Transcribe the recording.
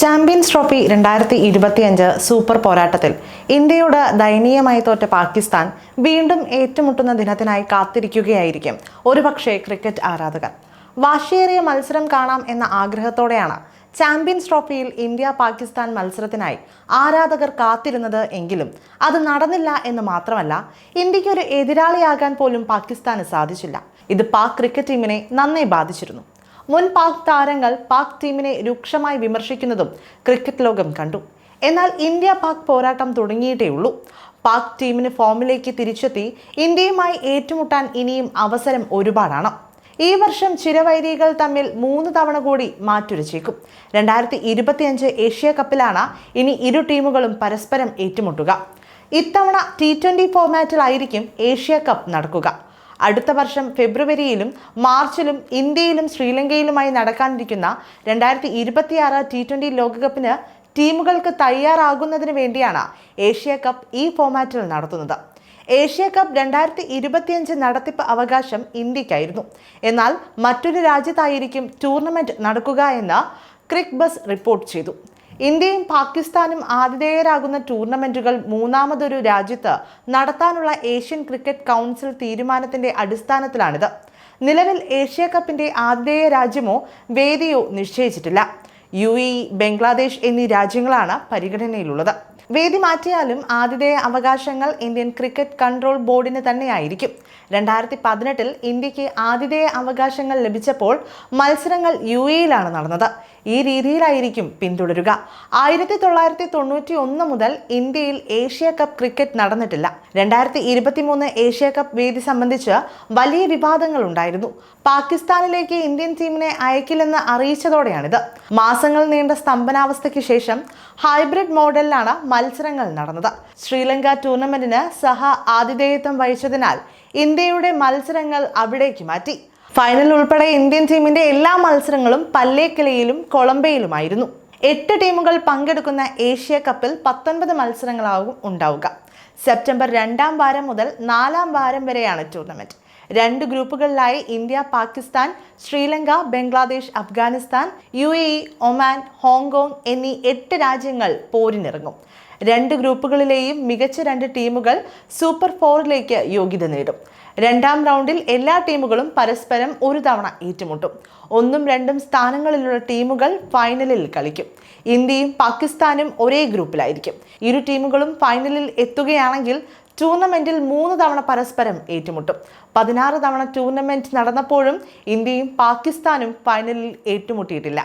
Champions trophy രണ്ടായിരത്തി ഇരുപത്തിയഞ്ച് super പോരാട്ടത്തിൽ ഇന്ത്യയോട് ദയനീയമായി തോറ്റ പാകിസ്ഥാൻ വീണ്ടും ഏറ്റുമുട്ടുന്ന ദിനത്തിനായി കാത്തിരിക്കുകയായിരിക്കും. ഒരുപക്ഷെ ക്രിക്കറ്റ് ആരാധകർ വാശിയേറിയ മത്സരം കാണാം എന്ന ആഗ്രഹത്തോടെയാണ് ചാമ്പ്യൻസ് ട്രോഫിയിൽ ഇന്ത്യ പാകിസ്ഥാൻ മത്സരത്തിനായി ആരാധകർ കാത്തിരുന്നത് എങ്കിലും അത് നടന്നില്ല എന്ന് മാത്രമല്ല ഇന്ത്യയ്ക്ക് ഒരു എതിരാളിയാകാൻ പോലും പാകിസ്ഥാന് സാധിച്ചില്ല. ഇത് പാക് ക്രിക്കറ്റ് ടീമിനെ നന്നായി ബാധിച്ചിരുന്നു. മുൻ പാക് താരങ്ങൾ പാക് ടീമിനെ രൂക്ഷമായി വിമർശിക്കുന്നതും ക്രിക്കറ്റ് ലോകം കണ്ടു. എന്നാൽ ഇന്ത്യ പാക് പോരാട്ടം തുടങ്ങിയിട്ടേ ഉള്ളൂ. പാക് ടീമിന് ഫോമിലേക്ക് തിരിച്ചെത്തി ഇന്ത്യയുമായി ഏറ്റുമുട്ടാൻ ഇനിയും അവസരം ഒരുപാടാണ്. ഈ വർഷം ചിരവൈരികൾ തമ്മിൽ മൂന്ന് തവണ കൂടി മാറ്റുരച്ചേക്കും. രണ്ടായിരത്തി ഇരുപത്തിയഞ്ച് ഏഷ്യ കപ്പിലാണ് ഇനി ഇരു ടീമുകളും പരസ്പരം ഏറ്റുമുട്ടുക. ഇത്തവണ ടി ട്വന്റി ഫോമാറ്റിലായിരിക്കും ഏഷ്യ കപ്പ് നടക്കുക. അടുത്ത വർഷം ഫെബ്രുവരിയിലും മാർച്ചിലും ഇന്ത്യയിലും ശ്രീലങ്കയിലുമായി നടക്കാനിരിക്കുന്ന രണ്ടായിരത്തി ഇരുപത്തിയാറ് ടി ട്വന്റി ലോകകപ്പിന് ടീമുകൾക്ക് തയ്യാറാകുന്നതിന് വേണ്ടിയാണ് ഏഷ്യ കപ്പ് ഈ ഫോമാറ്റിൽ നടത്തുന്നത്. ഏഷ്യ കപ്പ് രണ്ടായിരത്തി ഇരുപത്തിയഞ്ച് നടത്തിപ്പ് അവകാശം ഇന്ത്യക്കായിരുന്നു. എന്നാൽ മറ്റൊരു രാജ്യത്തായിരിക്കും ടൂർണമെന്റ് നടക്കുക എന്ന് ക്രിക്ക് ബസ് റിപ്പോർട്ട് ചെയ്തു. ഇന്ത്യയും പാകിസ്ഥാനും ആതിഥേയരാകുന്ന ടൂർണമെന്റുകൾ മൂന്നാമതൊരു രാജ്യത്ത് നടത്താനുള്ള ഏഷ്യൻ ക്രിക്കറ്റ് കൗൺസിൽ തീരുമാനത്തിന്റെ അടിസ്ഥാനത്തിലാണിത്. നിലവിൽ ഏഷ്യ കപ്പിന്റെ ആതിഥേയ രാജ്യമോ വേദിയോ നിശ്ചയിച്ചിട്ടില്ല. യു ഇ ബംഗ്ലാദേശ് എന്നീ രാജ്യങ്ങളാണ് പരിഗണനയിലുള്ളത്. വേദി മാറ്റിയാലും ആതിഥേയ അവകാശങ്ങൾ ഇന്ത്യൻ ക്രിക്കറ്റ് കൺട്രോൾ ബോർഡിന് തന്നെയായിരിക്കും. രണ്ടായിരത്തി പതിനെട്ടിൽ ഇന്ത്യയ്ക്ക് ആതിഥേയ അവകാശങ്ങൾ ലഭിച്ചപ്പോൾ മത്സരങ്ങൾ യു എയിലാണ് നടന്നത്. ഈ രീതിയിലായിരിക്കും പിന്തുടരുക. ആയിരത്തി തൊള്ളായിരത്തി തൊണ്ണൂറ്റി ഒന്ന് മുതൽ ഇന്ത്യയിൽ ഏഷ്യ കപ്പ് ക്രിക്കറ്റ് നടന്നിട്ടില്ല. രണ്ടായിരത്തി ഇരുപത്തി മൂന്ന് ഏഷ്യ കപ്പ് വേദി സംബന്ധിച്ച് വലിയ വിവാദങ്ങൾ ഉണ്ടായിരുന്നു പാകിസ്ഥാനിലേക്ക് ഇന്ത്യൻ ടീമിനെ അയക്കില്ലെന്ന് അറിയിച്ചതോടെയാണിത്. മാസങ്ങൾ നീണ്ട സ്തംഭനാവസ്ഥയ്ക്ക് ശേഷം ഹൈബ്രിഡ് മോഡലിലാണ് മത്സരങ്ങൾ നടന്നത്. ശ്രീലങ്ക ടൂർണമെന്റിന് സഹ ആതിഥേയത്വം വഹിച്ചതിനാൽ ഇന്ത്യയുടെ മത്സരങ്ങൾ അവിടേക്ക് മാറ്റി. ഫൈനൽ ഉൾപ്പെടെ ഇന്ത്യൻ ടീമിന്റെ എല്ലാ മത്സരങ്ങളും പല്ലേക്കലയിലും കൊളംബയിലുമായിരുന്നു എട്ട് ടീമുകൾ പങ്കെടുക്കുന്ന ഏഷ്യ കപ്പിൽ പത്തൊൻപത് മത്സരങ്ങളാകും ഉണ്ടാവുക. സെപ്റ്റംബർ രണ്ടാം വാരം മുതൽ നാലാം വാരം വരെയാണ് ടൂർണമെന്റ്. രണ്ട് ഗ്രൂപ്പുകളിലായി India Pakistan Sri Lanka Bangladesh Afghanistan U A E Oman Hong Kong എന്നീ എട്ട് രാജ്യങ്ങൾ പോരിനിറങ്ങും. രണ്ട് ഗ്രൂപ്പുകളിലെയും മികച്ച രണ്ട് ടീമുകൾ സൂപ്പർ ഫോറിലേക്ക് യോഗ്യത നേടും. രണ്ടാം റൗണ്ടിൽ എല്ലാ ടീമുകളും പരസ്പരം ഒരു തവണ ഏറ്റുമുട്ടും. ഒന്നും രണ്ടും സ്ഥാനങ്ങളിലുള്ള ടീമുകൾ ഫൈനലിൽ കളിക്കും. ഇന്ത്യയും പാകിസ്ഥാനും ഒരേ ഗ്രൂപ്പിലായിരിക്കും. ഇരു ടീമുകളും ഫൈനലിൽ എത്തുകയാണെങ്കിൽ ടൂർണമെന്റിൽ മൂന്ന് തവണ പരസ്പരം ഏറ്റുമുട്ടും. പതിനാറ് തവണ ടൂർണമെന്റ് നടന്നപ്പോഴും ഇന്ത്യയും പാകിസ്ഥാനും ഫൈനലിൽ ഏറ്റുമുട്ടിയിട്ടില്ല.